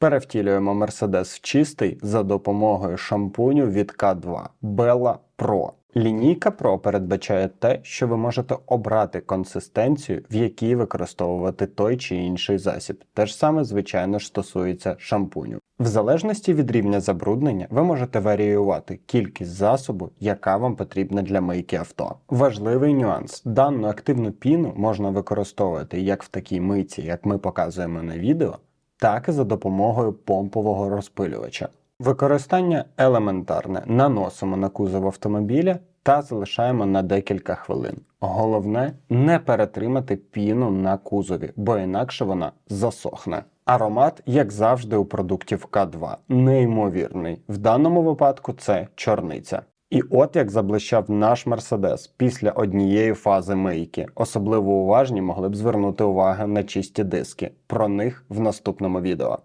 Перевтілюємо Mercedes в чистий за допомогою шампуню від K2 Bella Pro. Лінійка Pro передбачає те, що ви можете обрати консистенцію, в якій використовувати той чи інший засіб. Те ж саме, звичайно стосується шампуню. В залежності від рівня забруднення, ви можете варіювати кількість засобу, яка вам потрібна для мийки авто. Важливий нюанс: дану активну піну можна використовувати як в такій мийці, як ми показуємо на відео, так і за допомогою помпового розпилювача. Використання елементарне. Наносимо на кузов автомобіля та залишаємо на декілька хвилин. Головне не перетримати піну на кузові, бо інакше вона засохне. Аромат, як завжди, у продуктів К2, неймовірний. В даному випадку це чорниця. І от як заблищав наш Мерседес після однієї фази мийки. Особливо уважні могли б звернути увагу на чисті диски. Про них в наступному відео.